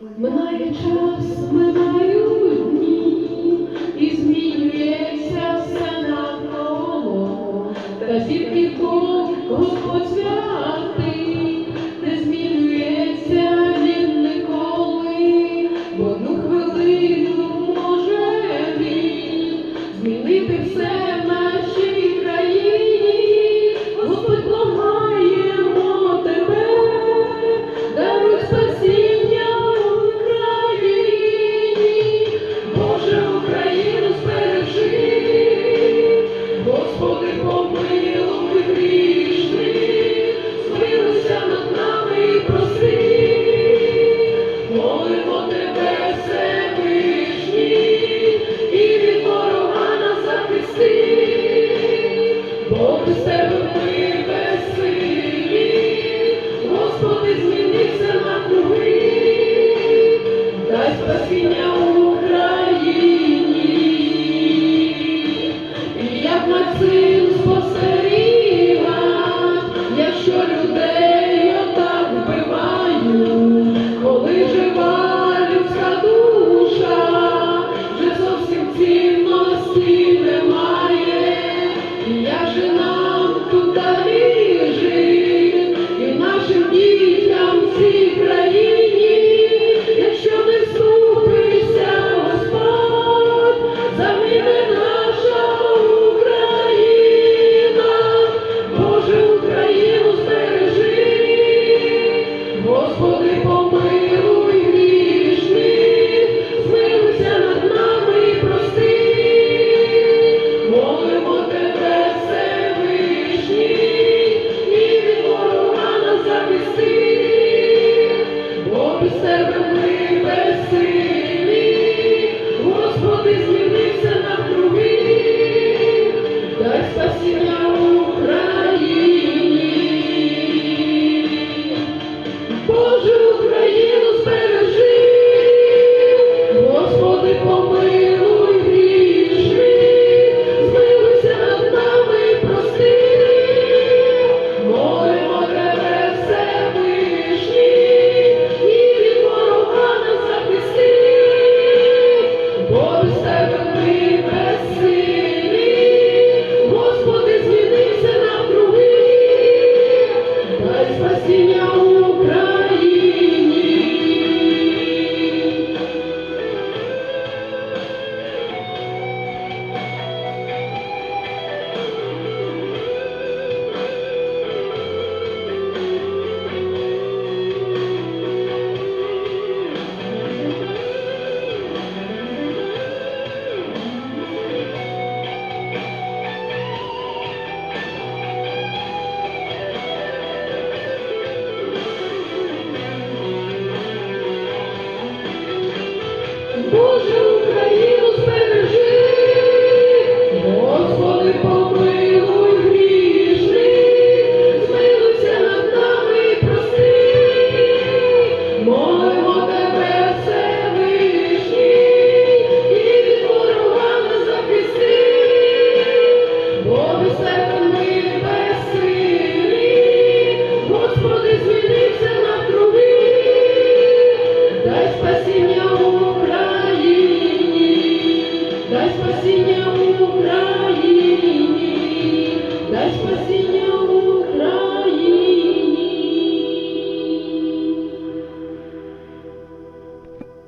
Минає час, минають дні, і змінюється все навколо, та тільки Бог Господь свят. над цим спасе. sujo.